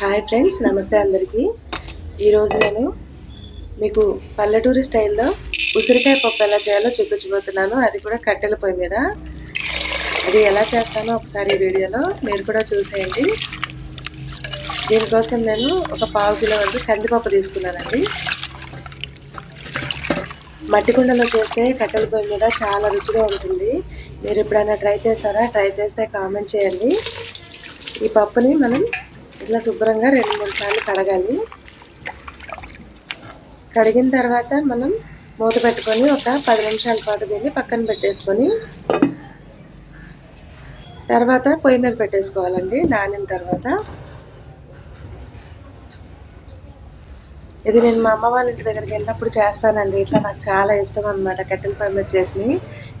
Hi friends నమస్తే అందరికీ. ఈరోజు నేను మీకు పల్లెటూరి స్టైల్లో ఉసిరికాయ పప్పు ఎలా చేయాలో చూపించబోతున్నాను. అది కూడా కట్టెల పొయ్యి మీద. అది ఎలా చేస్తానో ఒకసారి వీడియోలో మీరు కూడా చూసేయండి. దీనికోసం నేను ఒక పావు కిలో వరకు కందిపప్పు తీసుకున్నానండి. మట్టి కుండలో చేస్తే కట్టెల పొయ్యి మీద చాలా రుచిగా ఉంటుంది. మీరు ఎప్పుడైనా ట్రై చేశారా? ట్రై చేస్తే కామెంట్ చేయండి. ఈ పప్పుని మనం ఇట్లా శుభ్రంగా రెండు మూడు సార్లు కడగాలి. కడిగిన తర్వాత మనం మూత పెట్టుకొని ఒక పది నిమిషాల పాటు దీన్ని పక్కన పెట్టేసుకొని తర్వాత పొయ్యి మీద పెట్టేసుకోవాలండి నానిన తర్వాత. ఇది నేను మా అమ్మ వాళ్ళ ఇంటి దగ్గరికి వెళ్ళినప్పుడు చేస్తానండి. ఇట్లా నాకు చాలా ఇష్టం అనమాట కట్టెల పొయ్యి మీద చేసినవి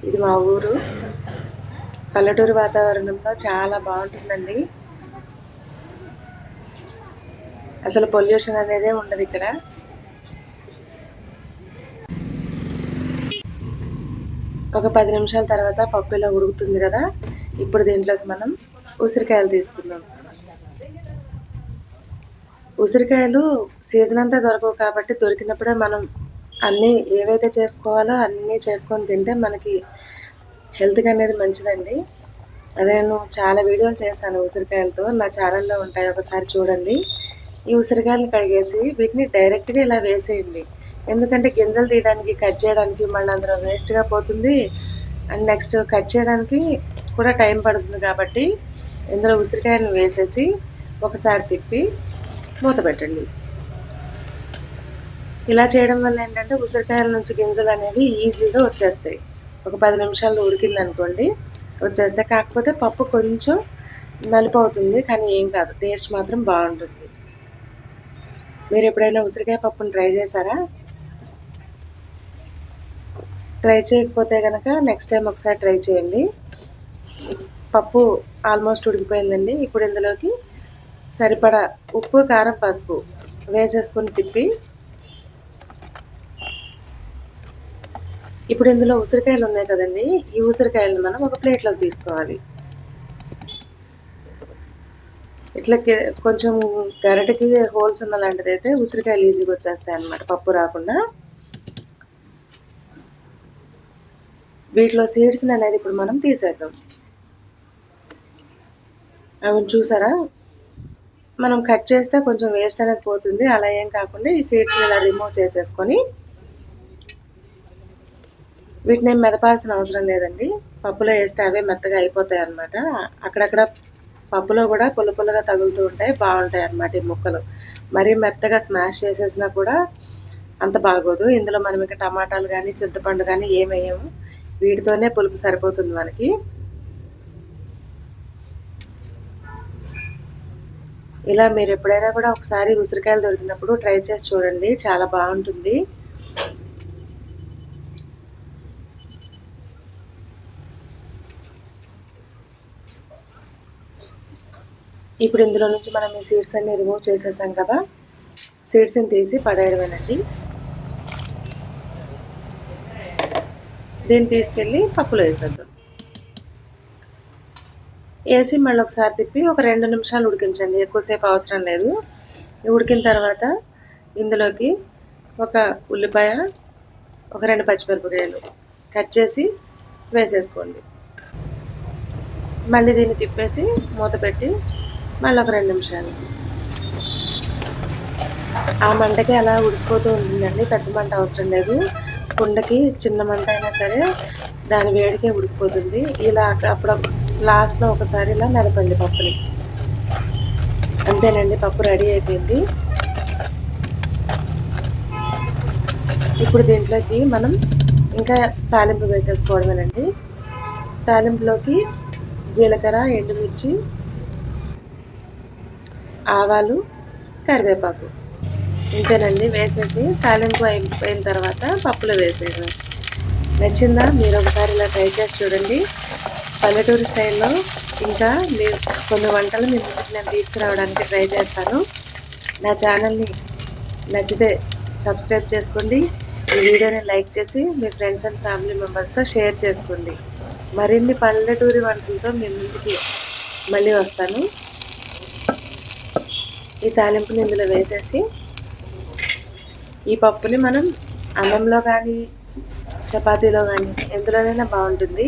ఇది మా ఊరు. పల్లెటూరు వాతావరణంలో చాలా బాగుంటుందండి. అసలు పొల్యూషన్ అనేదే ఉండదు ఇక్కడ. ఒక పది నిమిషాల తర్వాత పప్పు ఇలా ఉడుకుతుంది కదా ఇప్పుడు దీంట్లోకి మనం ఉసిరికాయలు తీసుకుందాం. ఉసిరికాయలు సీజన్ అంతా దొరకవు కాబట్టి దొరికినప్పుడే మనం అన్నీ ఏవైతే చేసుకోవాలో అన్నీ చేసుకొని తింటే మనకి హెల్త్కి అనేది మంచిదండి. అదే నేను చాలా వీడియోలు చేశాను ఉసిరికాయలతో నా ఛానల్లో ఉంటాయి ఒకసారి చూడండి. ఈ ఉసిరికాయలు కడిగేసి వీటిని డైరెక్ట్గా ఇలా వేసేయండి. ఎందుకంటే గింజలు తీయడానికి కట్ చేయడానికి మళ్ళీ అందులో వేస్ట్గా పోతుంది. అండ్ నెక్స్ట్ కట్ చేయడానికి కూడా టైం పడుతుంది కాబట్టి ఇందులో ఉసిరికాయలను వేసేసి ఒకసారి తిప్పి మూత పెట్టండి. ఇలా చేయడం వల్ల ఏంటంటే ఉసిరికాయల నుంచి గింజలు అనేవి ఈజీగా వచ్చేస్తాయి. ఒక పది నిమిషాలు ఉడికింది అనుకోండి వచ్చేస్తాయి. కాకపోతే పప్పు కొంచెం నలుపు అవుతుంది కానీ ఏం కాదు. టేస్ట్ మాత్రం బాగుంటుంది. మీరు ఎప్పుడైనా ఉసిరికాయ పప్పును ట్రై చేశారా? ట్రై చేయకపోతే కనుక నెక్స్ట్ టైం ఒకసారి ట్రై చేయండి. పప్పు ఆల్మోస్ట్ ఉడికిపోయిందండి. ఇప్పుడు ఇందులోకి సరిపడా ఉప్పు కారం పసుపు వేసేసుకొని తిప్పి ఇప్పుడు ఇందులో ఉసిరికాయలు ఉన్నాయి కదండి. ఈ ఉసిరికాయలను మనం ఒక ప్లేట్లోకి తీసుకోవాలి. ఇట్లా కొంచెం గరిటకి హోల్స్ ఉన్న లాంటిది అయితే ఉసిరికాయలు ఈజీగా వచ్చేస్తాయి అనమాట పప్పు రాకుండా. వీటిలో సీడ్స్ అనేది ఇప్పుడు మనం తీసేద్దాం. అవి చూసారా? మనం కట్ చేస్తే కొంచెం వేస్ట్ అనేది పోతుంది. అలా ఏం కాకుండా ఈ సీడ్స్ ఇలా రిమూవ్ చేసేసుకొని వీటిని మెదపాల్సిన అవసరం లేదండి. పప్పులో వేస్తే అవే మెత్తగా అయిపోతాయి అన్నమాట. అక్కడక్కడ పప్పులో కూడా పుల్ల పుల్లగా తగులుతూ ఉంటాయి బాగుంటాయి అన్నమాట ఈ ముక్కలు. మరీ మెత్తగా స్మాష్ చేసేసినా కూడా అంత బాగోదు. ఇందులో మనం ఇంకా టమాటాలు కానీ చింతపండు కానీ ఏమేయము వీటితోనే పులుపు సరిపోతుంది మనకి. ఇలా మీరు ఎప్పుడైనా కూడా ఒకసారి ఉసిరికాయలు దొరికినప్పుడు ట్రై చేసి చూడండి. చాలా బాగుంటుంది. ఇప్పుడు ఇందులో నుంచి మనం ఈ సీడ్స్ అన్ని రిమూవ్ చేసేసాం కదా. సీడ్స్ని తీసి పడేయడమేనండి. దీన్ని తీసుకెళ్ళి పప్పులో వేసేద్దాం. వేసి మళ్ళీ ఒకసారి తిప్పి ఒక రెండు నిమిషాలు ఉడికించండి. ఎక్కువసేపు అవసరం లేదు. ఉడికిన తర్వాత ఇందులోకి ఒక ఉల్లిపాయ ఒక రెండు పచ్చిమిరపకాయలు కట్ చేసి వేసేసుకోండి. మళ్ళీ దీన్ని తిప్పేసి మూత పెట్టి మళ్ళీ ఒక రెండు నిమిషాలు. ఆ మంటకి అలా ఉడికిపోతూ ఉంటుందండి పెద్ద మంట అవసరం లేదు. కుండకి చిన్న మంట అయినా సరే దాని వేడికే ఉడికిపోతుంది. ఇలా అప్పుడు లాస్ట్లో ఒకసారి ఇలా మెదపండి పప్పుని. అంతేనండి పప్పు రెడీ అయిపోయింది. ఇప్పుడు దీంట్లోకి మనం ఇంకా తాలింపు వేసేసుకోవడమేనండి. తాలింపులోకి జీలకర్ర ఎండుమిర్చి ఆవాలు కరివేపాకు. ఇంతేనండి వేసేసి తాలింపు అయిపోయిన తర్వాత పప్పులో వేసేయడం. నచ్చిందా? మీరు ఒకసారి ఇలా ట్రై చేసి చూడండి. పల్లెటూరు స్టైల్లో ఇంకా మీరు కొన్ని వంటలు మీ ముందుకు నేను తీసుకురావడానికి ట్రై చేస్తాను. నా ఛానల్ని నచ్చితే సబ్స్క్రైబ్ చేసుకోండి. ఈ వీడియోని లైక్ చేసి మీ ఫ్రెండ్స్ అండ్ ఫ్యామిలీ మెంబర్స్తో షేర్ చేసుకోండి. మరిన్ని పల్లెటూరి వంటలతో మీ ముందుకి మళ్ళీ వస్తాను. ఈ తాలింపుని ఇందులో వేసేసి ఈ పప్పుని మనం అన్నంలో కానీ చపాతీలో కానీ ఎందులోనైనా బాగుంటుంది.